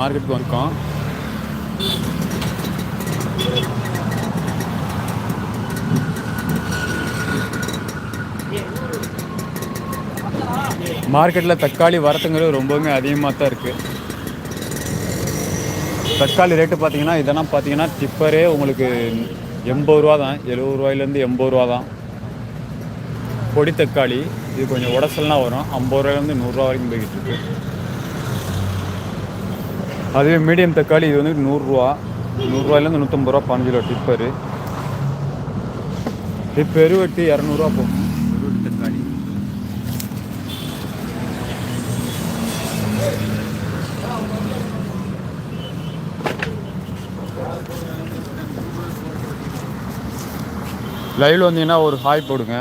மார்க்கெட்டுக்கு வந்திருக்கோம். மார்க்கெட்டில் தக்காளி வரத்துங்கிறது ரொம்பவுமே அதிகமாக தான் இருக்குது தக்காளி ரேட்டு பார்த்தீங்கன்னா இதெல்லாம் பார்த்தீங்கன்னா டிப்பரே உங்களுக்கு எண்பது ரூபா தான். எழுபது ரூபாயிலேருந்து எண்பது ரூபா தான். பொடி தக்காளி இது கொஞ்சம் உடசல்லாம் வரும். ஐம்பது ரூபாயிலேருந்து நூறுரூவா வரைக்கும் போய்கிட்டு இருக்கு. அதுவே மீடியம் தக்காளி இது வந்து நூறுரூவா. நூறுரூவாயிலேருந்து நூற்றம்பது ரூபா பதினஞ்சு கிலோ டிப்பரு. இது பெருவெட்டு இரநூறுவா போகும். பெருவெட்டு தக்காளி லைவ்ல வந்தீங்கன்னா ஒரு ஹாய் போடுங்க.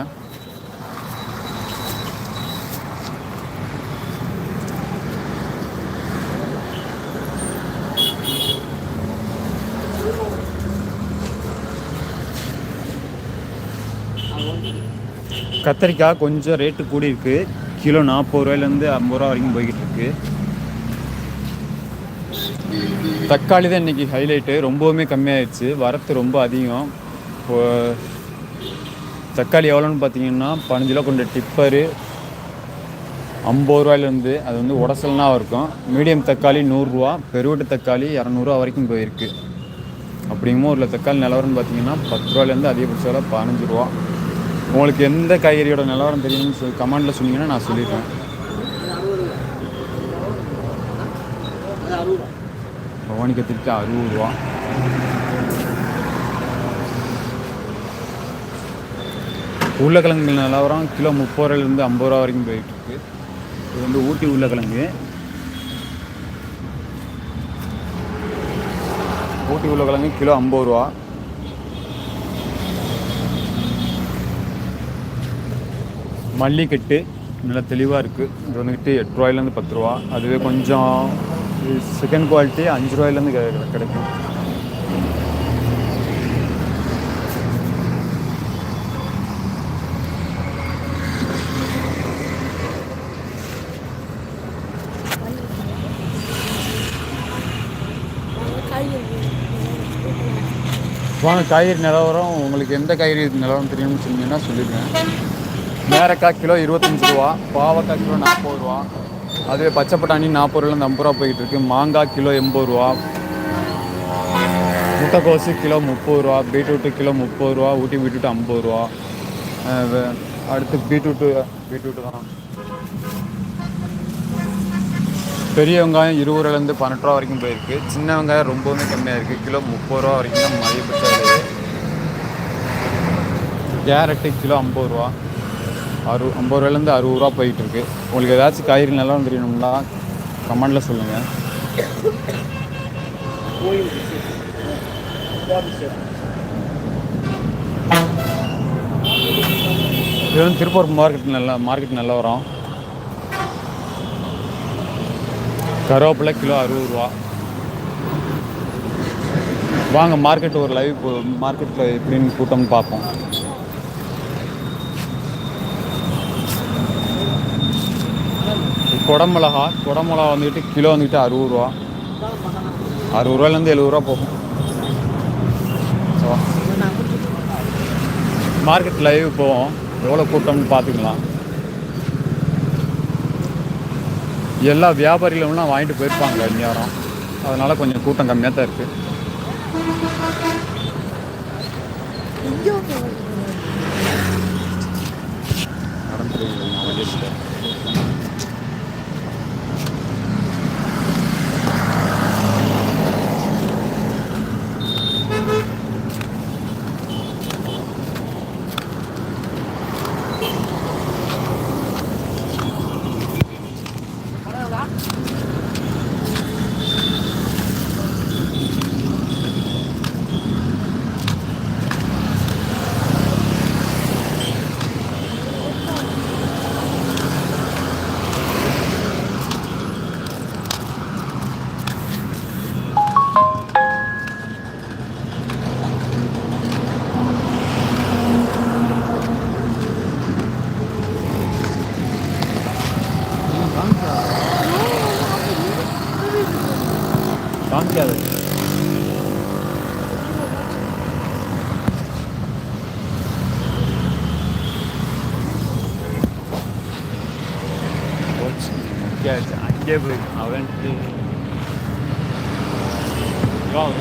கத்திரிக்காய் கொஞ்சம் ரேட்டு கூடி இருக்கு. கிலோ நாற்பது ரூபாயிலேருந்து ஐம்பது ரூபா வரைக்கும் போய்கிட்டு இருக்கு. தக்காளி தான் இன்னைக்கு ஹைலைட்டு ரொம்பவுமே கம்மியாயிடுச்சு. வரத்து ரொம்ப அதிகம். இப்போ தக்காளி எவ்வளோன்னு பார்த்தீங்கன்னா பதினஞ்சு கிலோ கொண்ட டிப்பரு ஐம்பது ரூபாயிலேருந்து அது வந்து உடசல்னா இருக்கும். மீடியம் தக்காளி நூறுரூவா பெருவட்டு தக்காளி இரநூறுவா வரைக்கும் போயிருக்கு. அப்படிங்கும்போது ஒரு தக்காளி நிலவரம்னு பார்த்தீங்கன்னா பத்து ரூபாயிலேருந்து அதிகபட்ச விலை பதினஞ்சு ரூபா. உங்களுக்கு எந்த காய்கறியோட நிலவரம் தெரியும்னு சொல்லி கமெண்டில் சொன்னீங்கன்னா நான் சொல்லிடுறேன். பவானி கத்திரிக்காய் அறுபது ரூபா. உருளைக்கிழங்கு நிலவரம் கிலோ முப்பது ரூபாயிலேருந்து ஐம்பது ரூபா வரைக்கும் போயிட்டு இருக்கு இது வந்து ஊட்டி உருளைக்கிழங்கு. ஊட்டி உருளைக்கிழங்கு கிலோ ஐம்பது ரூபா. மல்லிக்கட்டு நல்லா தெளிவாக இருக்குது இது வந்துக்கிட்டு எட்டு ரூபாயிலேருந்து பத்து ரூபா அதுவே கொஞ்சம் செகண்ட் குவாலிட்டி அஞ்சு ரூபாயிலேருந்து கிடை- கிடைக்கும். வாங்க காய்கறி நிலவரம். உங்களுக்கு எந்த காய்கறி நிலவரம் தெரியும்னு சொன்னீங்கன்னா சொல்லிடுங்க. மேரக்காய் கிலோ இருபத்தஞ்சி ரூபா பாவக்காய் கிலோ நாற்பது ரூபா அதுவே பச்சை பட்டாணி நாற்பது ரூபாலேருந்து ஐம்பது ரூபா போய்கிட்டு இருக்கு. மாங்காய் கிலோ எண்பது ரூபா முட்டைக்கோசு கிலோ முப்பது ரூபா பீட்ரூட்டு கிலோ முப்பது ரூபா ஊட்டி பீட்ரூட் ஐம்பது ரூபா. அடுத்து பீட்ரூட்டு பீட்ரூட்டு தான். பெரிய வெங்காயம் இருபது ரூபாலேருந்து பன்னெண்டு ரூபா வரைக்கும் போயிருக்கு. சின்ன வெங்காயம் ரொம்பவுமே கம்மியாக இருக்குது கிலோ முப்பது ரூபா வரைக்கும் தான் மதியபட்ச கேரட்டு கிலோ ஐம்பது ரூபா. அறு ஐம்பது ரூபாயிலேருந்து அறுபது ரூபா போயிட்டு இருக்கு உங்களுக்கு ஏதாச்சும் காய்கறி நல்லா தெரியணும்னா கமெண்டில் சொல்லுங்கள் இது வந்து திருப்பூர் மார்க்கெட் நல்ல மார்க்கெட் நல்ல வரும். கருவேப்பிலை கிலோ அறுபது ரூபா. வாங்க மார்க்கெட் ஒரு லைவ் மார்க்கெட்டில் எப்படின்னு கூட்டம்னு பார்ப்போம். குடமிளகா குடமிளகா வந்துக்கிட்டு கிலோ வந்துக்கிட்டு அறுபது ரூபா. அறுபது ரூபாயிலேருந்து எழுபது ரூபா போகும். ஸோ மார்க்கெட் லைவ் போவோம். எவ்வளோ கூட்டம்னு பார்த்துக்கலாம். எல்லா வியாபாரிகளும்லாம் வாங்கிட்டு போயிருப்பாங்க இந்நேரம் அதனால் கொஞ்சம் கூட்டம் கம்மியாக தான் இருக்குது நடந்துருக்கீங்க i gave him അവൻ Well,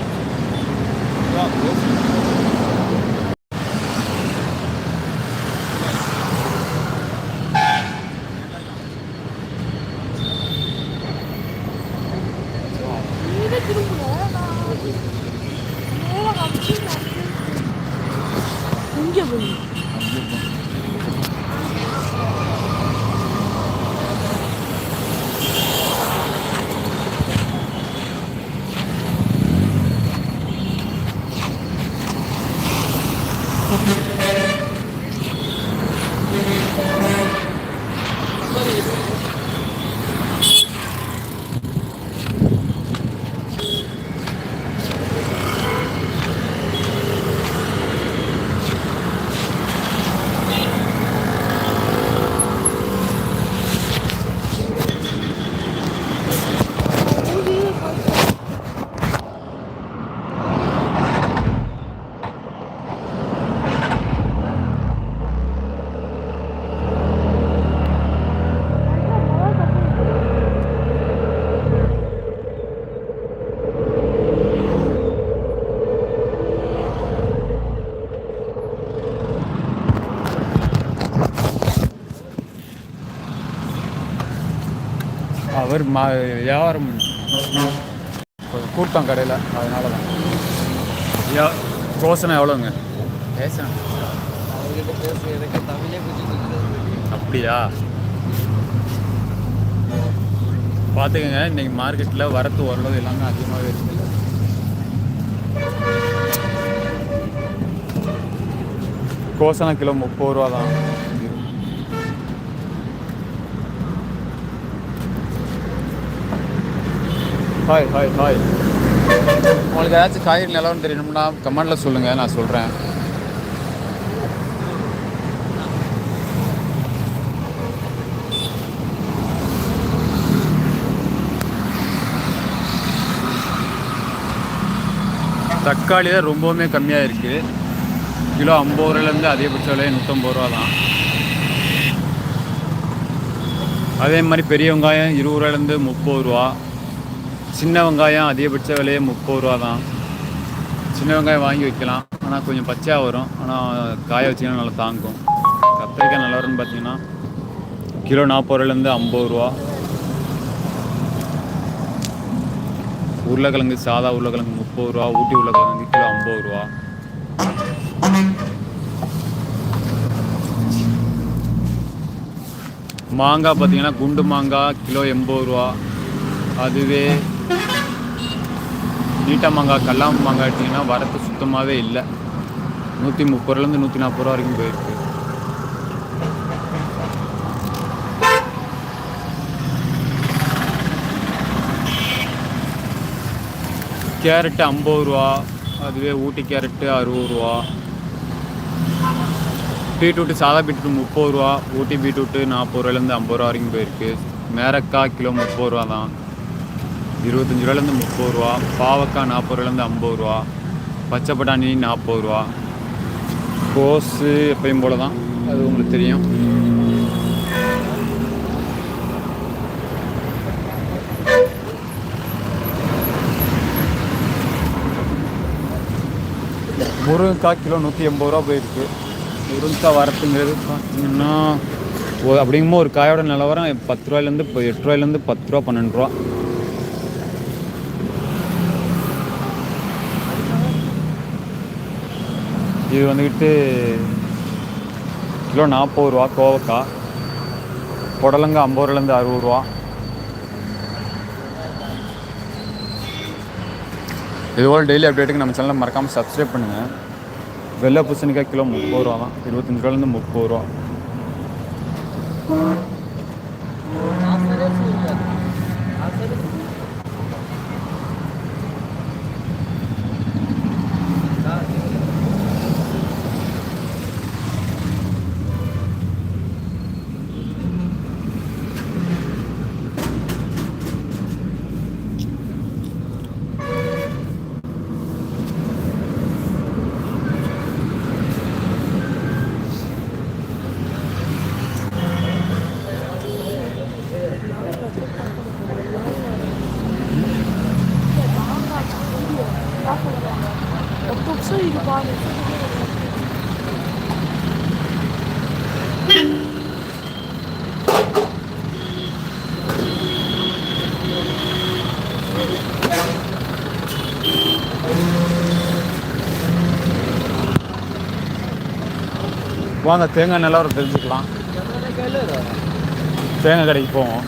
well, listen. அவர் மா வியாபாரம் கூட்டம் கடையில் அதனால தான் யா கோசனை எவ்வளோங்க பேசுகிறேன் அவர்கிட்ட பேச எனக்கு தமிழே கொஞ்சம் தெரியாது. அப்படியா? பார்த்துக்கங்க இன்னைக்கு மார்க்கெட்டில் வரத்து ஓரளவு எல்லாமே அதிகமாகவே இருக்குது கோசனை கிலோ முப்பது ரூபா தான் ஹாய் ஹாய் ஹாய். உங்களுக்கு ஏதாச்சும் காய்கறி நிலவரம் தெரியணும்னா கமெண்டில் சொல்லுங்கள் நான் சொல்கிறேன் தக்காளி தான் ரொம்பவுமே கம்மியாக இருக்குது கிலோ ஐம்பது ரூபாயிலேருந்து அதிகபட்ச விலையை நூற்றம்பது ரூபா தான். அதே மாதிரி பெரிய வெங்காயம் இருபது ரூபாயிலேருந்து முப்பது ரூபா. சின்ன வெங்காயம் அதிகபட்ச விலையே முப்பது ரூபா தான். சின்ன வெங்காயம் வாங்கி வைக்கலாம். ஆனால் கொஞ்சம் பச்சையாக வரும். ஆனால் காய வச்சிங்கன்னா நல்லா தாங்கும். கத்திரிக்காய் நல்லா வரும்னு பார்த்தீங்கன்னா கிலோ நாற்பது ரூபாயிலேருந்து ஐம்பது ரூபா. உருளைக்கிழங்கு சாதா உருளைக்கிழங்கு முப்பது ரூபா. ஊட்டி உருளைக்கிழங்கு கிலோ ஐம்பது ரூபா. மாங்காய் பார்த்தீங்கன்னா குண்டு மாங்காய் கிலோ எண்பது ரூபா. அதுவே நீட்டா மாங்காய் கல்லாம்பு மாங்காய் எடுத்திங்கன்னா வரத்து சுத்தமாகவே இல்லை. நூற்றி முப்பது ரூபாலேருந்து நூற்றி நாற்பது ரூபா வரைக்கும் போயிருக்கு. கேரட்டு ஐம்பது ரூபா அதுவே ஊட்டி கேரட்டு அறுபது ரூபா. பீட்ரூட்டு சாதா பீட்ரூட் முப்பது ரூபா ஊட்டி பீட்ரூட்டு நாற்பது ரூபாயிலேருந்து ஐம்பது ரூபா வரைக்கும் போயிருக்கு. மேரக்காய் கிலோ முப்பது ரூபா தான். இருபத்தஞ்சி ரூபாயிலேருந்து முப்பது ரூபா பாவக்காய் நாற்பது ரூபாயிலேருந்து ஐம்பது ரூபா பச்சை பட்டாணி நாற்பது ரூபா. கோஸு எப்பயும் போல தான் அது உங்களுக்கு தெரியும். முருங்கைக்காய் கிலோ நூற்றி எண்பது ரூபா போயிருக்கு. முருங்கைக்காய் வரத்துங்கிறது பார்த்தீங்கன்னா அப்படிங்கும்போது ஒரு காயோட நிலவரம் பத்து ரூபாயிலேருந்து இப்போ எட்டு ரூபாயிலேருந்து பத்து ரூபா பன்னெண்டு ரூபா. இது வந்துக்கிட்டு கிலோ நாற்பது ரூபா கோவக்காய். புடலங்காய் ஐம்பது ரூபாலேருந்து அறுபது ரூபா. இதுபோல் டெய்லி அப்டேட்டுக்கு நம்ம சேனலை மறக்காமல் சப்ஸ்கிரைப் பண்ணுங்கள் வெள்ளை பூசணிக்காய் கிலோ முப்பது ரூபா தான். இருபத்தஞ்சி ரூபாலேருந்து முப்பது ரூபா. வாங்க தேங்காய் நிலவரம் தெரிஞ்சுக்கலாம். தேங்காய் கடைக்கு போவோம்.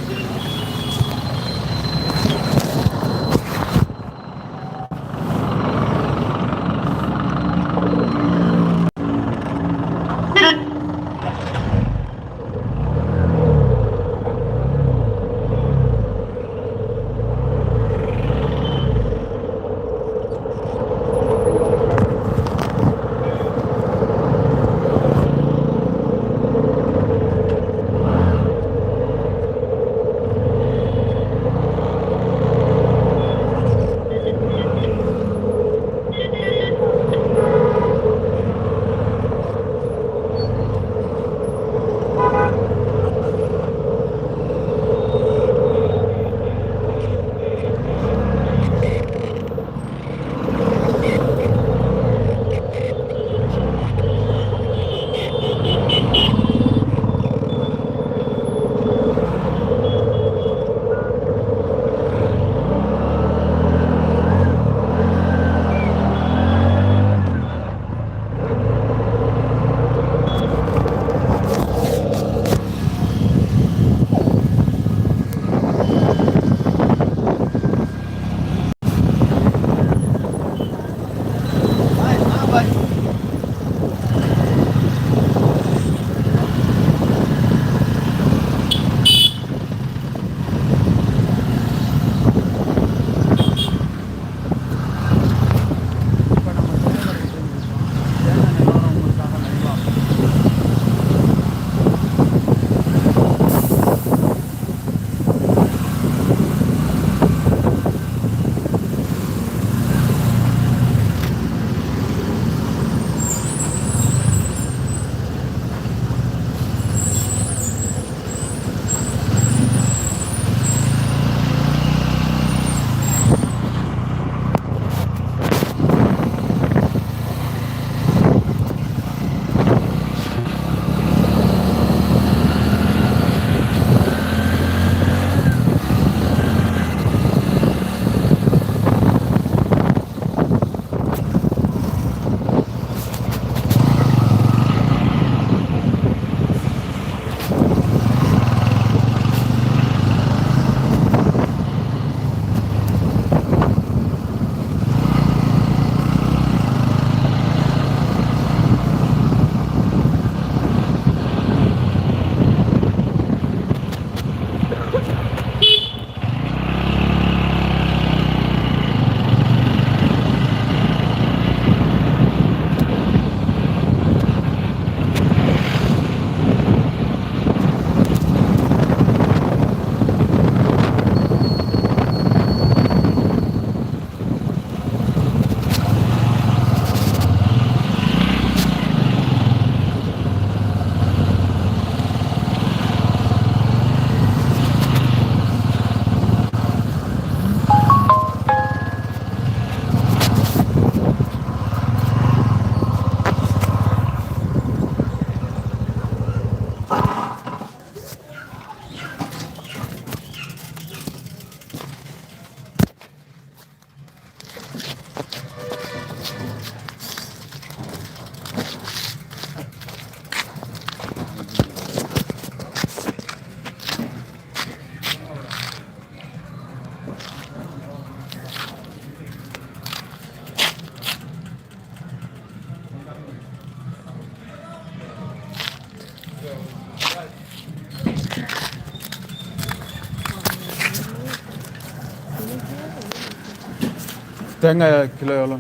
தேங்காய் கிலோ எவ்வளோ?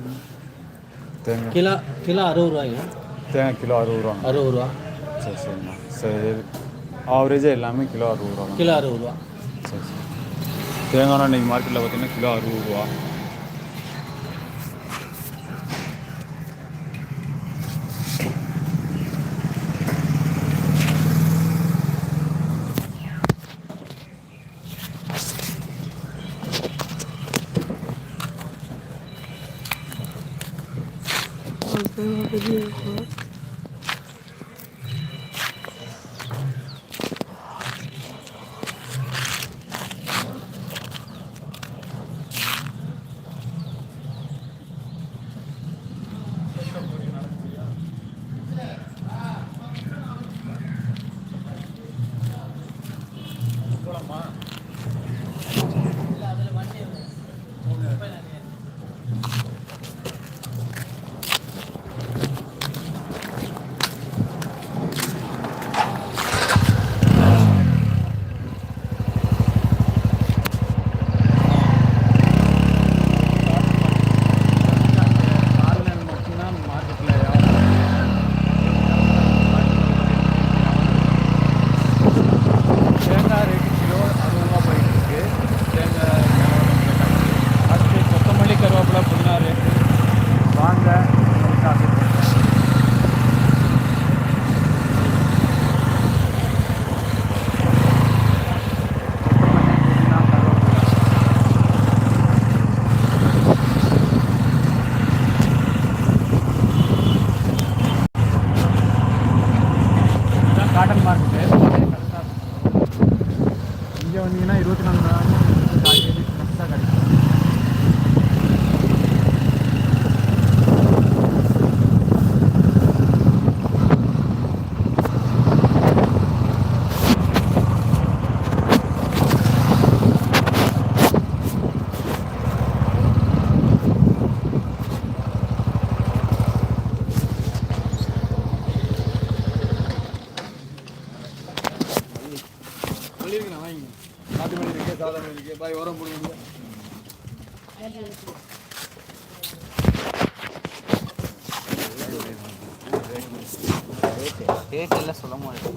தேங்காய். கிலோ கிலோ அறுபது ரூபாய்ங்க. தேங்காய் கிலோ அறுபது ரூபா. அறுபது ரூபா. சரி சரிண்ணா சரி ஆவரேஜாக எல்லாமே கிலோ அறுபது ரூபா கிலோ அறுபது ரூபா. சரி சரி. தேங்காய் இன்றைக்கி மார்க்கெட்டில் பார்த்தீங்கன்னா கிலோ அறுபது ரூபா. Iya. பாய் உரம் போடுவீங்க ரேட் எல்லாம் சொல்ல மாட்டேன்.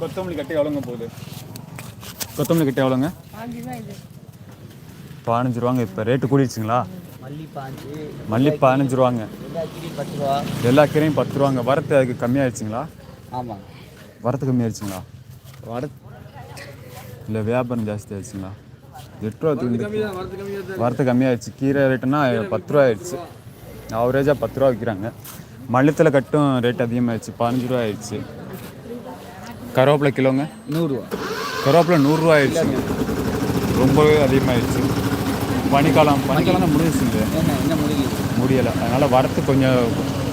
கொத்தமல்லி கட்டு எவ்வளோங்க போகுது? கொத்தமல்லி கட்டு எவ்வளோங்க? பாஞ்சு தான் இது பதினஞ்சு ரூபாங்க. இப்போ ரேட்டு கூடிடுச்சுங்களா? மல்லி பதினஞ்சு ரூபாங்க. எல்லா கீரையும் பத்து ரூபா. எல்லா கீரையும் பத்து ரூபாங்க. வரத்து அதுக்கு கம்மியாயிடுச்சுங்களா? ஆமாம் வரத்து கம்மியாயிடுச்சுங்களா? வர இல்லை வியாபாரம் ஜாஸ்தி ஆயிடுச்சுங்களா? எட்டு ரூபா வரத்து கம்மியாயிடுச்சு. கீரை ரேட்டுனா பத்து ரூபா ஆயிடுச்சு. ஆவரேஜாக பத்து ரூபா விற்கிறாங்க மல்லித்தலை கட்டும் ரேட் அதிகமாகிடுச்சு பதினஞ்சு ரூபா ஆயிடுச்சு. கருவேப்பிலை கிலோங்க? நூறுரூவா கருவேப்பிலை நூறுரூவா ஆயிடுச்சுங்க ரொம்பவே அதிகமாகிடுச்சு பனிக்காலம் பனிக்காலம் முடிஞ்சிச்சுங்க முடியலை. அதனால் வரத்து கொஞ்சம்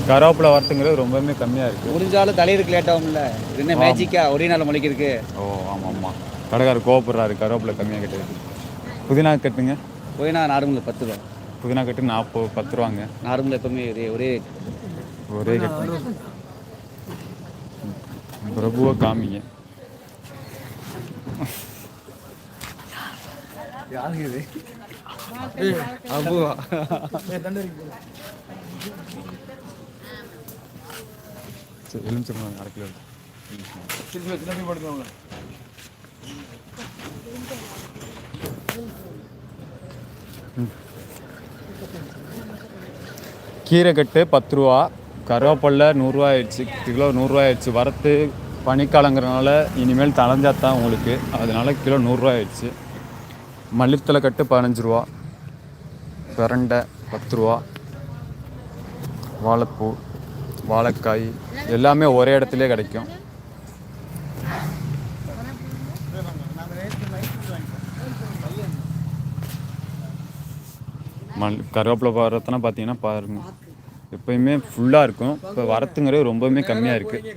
கருவேப்பிலை வரத்துங்கிறது ரொம்பவுமே கம்மியாக இருக்குது முடிஞ்சாலும் தலையிருக்கு லேட் ஆகும்ல. இது என்ன மேஜிக்கா ஒரே நாள் முளைக்கிறதுக்கு ஓ ஆமாம் ஆமாம் கடைக்காரர் கோவப்படுறாரு கருவேப்பிலை கம்மியாக கட்டுறது புதினா கட்டுங்க. போய் நான் நார்மல் பத்து ரூபா. புதினா கட்டு நாற்பது பத்து ரூபாங்க. நார்மல் எப்பவுமே ஒரே ஒரே ஒரே கட்டு பிரபுவை காமிங்க. யாருக்கு இது? அபுவா சரி எலுமிச்சம்பழம் அரை கிலோ கீரை கட்டு பத்து ரூபா கருவேப்பில்ல நூறுரூவா ஆயிடுச்சு கிலோ நூறுரூவா ஆயிடுச்சு. வரத்து பனிக்காலங்கிறனால இனிமேல் தளைஞ்சா தான் உங்களுக்கு. அதனால கிலோ நூறுரூவா ஆயிடுச்சு. மல்லித்தலை கட்டு பதினஞ்சு ரூபா. பிரண்டை பத்து ரூபா. வாழைப்பூ வாழைக்காய் எல்லாமே ஒரே இடத்துலேயே கிடைக்கும். மல் கருவேப்பிலை வரத்தெல்லாம் பார்த்தீங்கன்னா பாருங்க. எப்பயுமே ஃபுல்லாக இருக்கும். இப்போ வரத்துங்கிறது ரொம்பவுமே கம்மியாக இருக்குது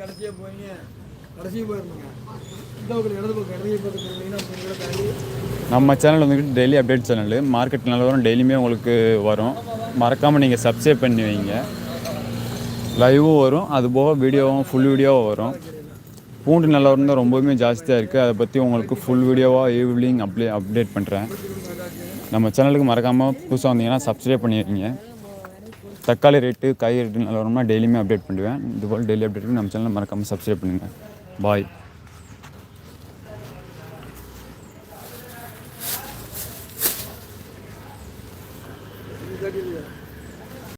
நம்ம சேனல் வந்துக்கிட்டு டெய்லி அப்டேட் சேனல் மார்க்கெட் நிலவரம் டெய்லியுமே உங்களுக்கு வரும். மறக்காமல் நீங்கள் சப்ஸ்கிரைப் பண்ணி வைங்க. லைவும் வரும். அது போக வீடியோவும் ஃபுல் வீடியோவும் வரும். பூண்டு நிலவரம் தான் ரொம்பவுமே ஜாஸ்தியாக இருக்குது அதை பற்றி உங்களுக்கு ஃபுல் வீடியோவாக ஈவினிங் அப்ளே அப்டேட் பண்ணுறேன் நம்ம சேனலுக்கு மறக்காமல் புதுசாக வந்தீங்கன்னா சப்ஸ்கிரைப் பண்ணிடுங்க. தக்காளி ரேட்டு காய் ரேட்டு நிலவரம்னா டெய்லியுமே அப்டேட் பண்ணுவேன். இதுபோல் டெய்லி அப்டேட் பண்ணி நம்ம சேனலை மறக்காமல் சப்ஸ்கிரைப் பண்ணுங்கள் பாய்